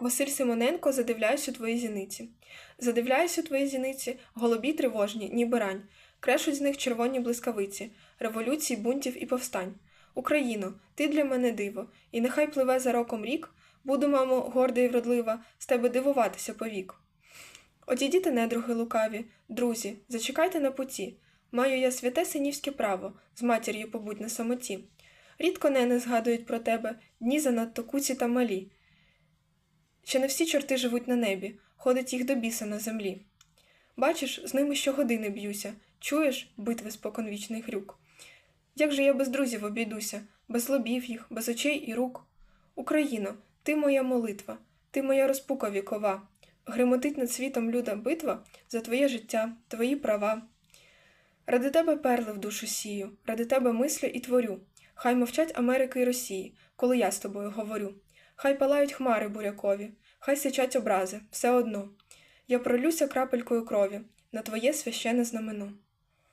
Василь Симоненко задивляюсь у твої зіниці. Задивляюсь у твої зіниці, голубі тривожні, ніби рань. Крешуть з них червоні блискавиці, революцій, бунтів і повстань. Україно, ти для мене диво, і нехай пливе за роком рік, буду, мамо, горда і вродлива, з тебе дивуватися повік. Одійдіте, недруги лукаві, друзі, зачекайте на путі. Маю я святе синівське право, з матір'ю побудь на самоті. Рідко не згадують про тебе, дні занадто куці та малі. Ще не всі чорти живуть на небі, ходить їх до біса на землі. Бачиш, з ними щогодини б'юся, чуєш битви споконвічний грюк. Як же я без друзів обійдуся, без лобів їх, без очей і рук? Україно, ти моя молитва, ти моя розпука вікова. Гримотить над світом люда битва за твоє життя, твої права. Ради тебе перли в душу сію, ради тебе мислю і творю. Хай мовчать Америки і Росії, коли я з тобою говорю. Хай палають хмари бурякові, хай сичать образи, все одно. Я пролюся крапелькою крові на твоє священне знамено.